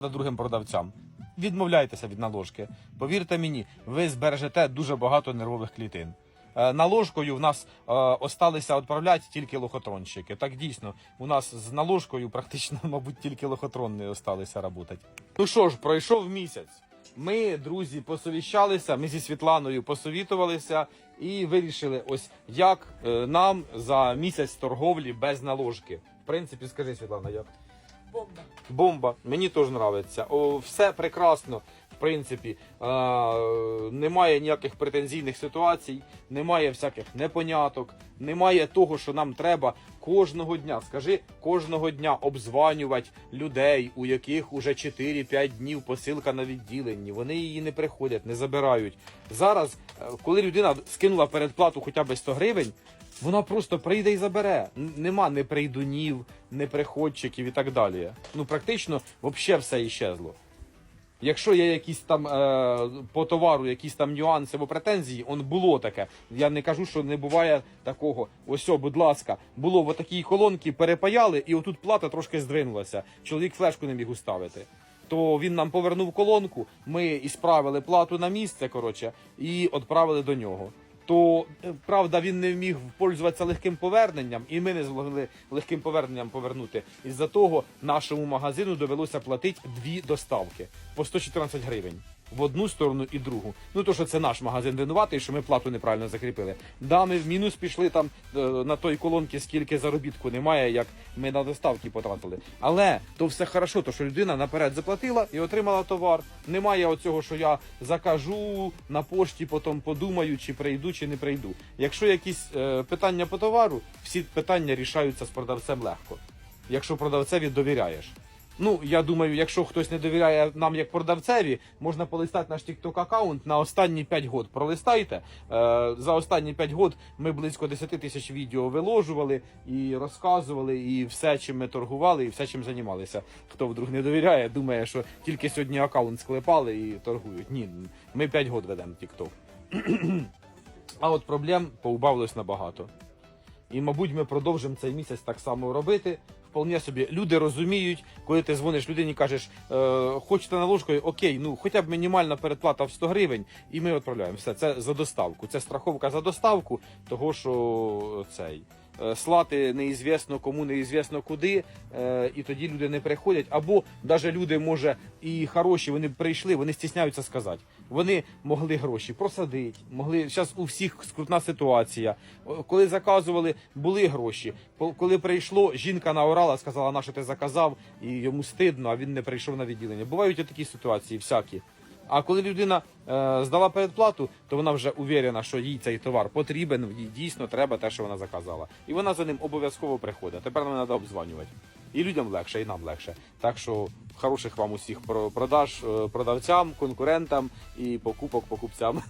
та другим продавцям. Відмовляйтеся від наложки. Повірте мені, ви збережете дуже багато нервових клітин. Е, Наложкою в нас е, осталися відправляти тільки лохотронщики. Так дійсно, у нас з наложкою практично, мабуть, тільки лохотронні осталися працювати. Ну що ж, пройшов місяць. Ми, друзі, посовіщалися, ми зі Світланою посовітувалися і вирішили, ось як е, нам за місяць торговлі без наложки. В принципі, скажи, Світлана, як? Бомба. Бомба, мені теж подобається. Все прекрасно. В принципі, е, немає ніяких претензійних ситуацій, немає всяких непоняток, немає того, що нам треба кожного дня. Скажи, кожного дня обзванювати людей, у яких уже 4-5 днів посилка на відділенні. Вони її не приходять, не забирають. Зараз, е, коли людина скинула передплату хоча б 100 гривень, вона просто прийде і забере. Нема не прийдунів, не приходчиків і так далі. Ну практично взагалі все іщезло. Якщо є якісь там е, по товару, якісь там нюанси або претензії, он було таке. Я не кажу, що не буває такого. Ось, будь ласка, було в такій колонці, перепаяли, і отут плата трошки здвинулася. Чоловік флешку не міг уставити. То він нам повернув колонку, ми і справили плату на місце, коротше, і відправили до нього. То е, правда він не вміг пользуватися легким поверненням, і ми не змогли легким поверненням повернути. Із-за того нашому магазину довелося платити дві доставки по 114 гривень в одну сторону і другу. Ну то що це наш магазин винуватий, що ми плату неправильно закріпили. Да, ми в мінус пішли там е, на той колонки, скільки заробітку немає, як ми на доставки потратили. Але то все хорошо, то що людина наперед заплатила і отримала товар. Немає оцього, що я закажу на пошті, потім подумаю, чи прийду, чи не прийду. Якщо якісь е, питання по товару, всі питання рішаються з продавцем легко. Якщо продавцеві довіряєш. Ну, я думаю, якщо хтось не довіряє нам як продавцеві, можна полистати наш TikTok аккаунт на останні 5 год. Пролистайте. Е, за останні 5 год ми близько 10 тисяч відео виложували і розказували, і все, чим ми торгували, і все, чим займалися. Хто вдруг не довіряє, думає, що тільки сьогодні аккаунт склепали і торгують. Ні, ми 5 год ведемо TikTok. а от проблем поубавилось набагато. І, мабуть, ми продовжимо цей місяць так само робити. Вполне собі люди розуміють, коли ти дзвониш людині, кажеш, е, хочете наложкою, окей, ну хоча б мінімальна передплата в 100 гривень, і ми відправляємо. Все, це за доставку. Це страховка за доставку, того що цей. Е, Слати неізвісно кому, неізвісно куди, е, і тоді люди не приходять. Або навіть люди, може, і хороші, вони прийшли, вони стісняються сказати. Вони могли гроші просадити, могли зараз у всіх скрутна ситуація. Коли заказували, були гроші. Коли прийшло, жінка наорала, сказала, на що ти заказав, і йому стидно, а він не прийшов на відділення. Бувають такі ситуації, всякі. А коли людина е, здала передплату, то вона вже уверена, що їй цей товар потрібен, їй дійсно треба те, що вона заказала. І вона за ним обов'язково приходить. Тепер нам треба обзванювати. І людям легше, і нам легше. Так що хороших вам усіх продаж е, продавцям, конкурентам і покупок покупцям.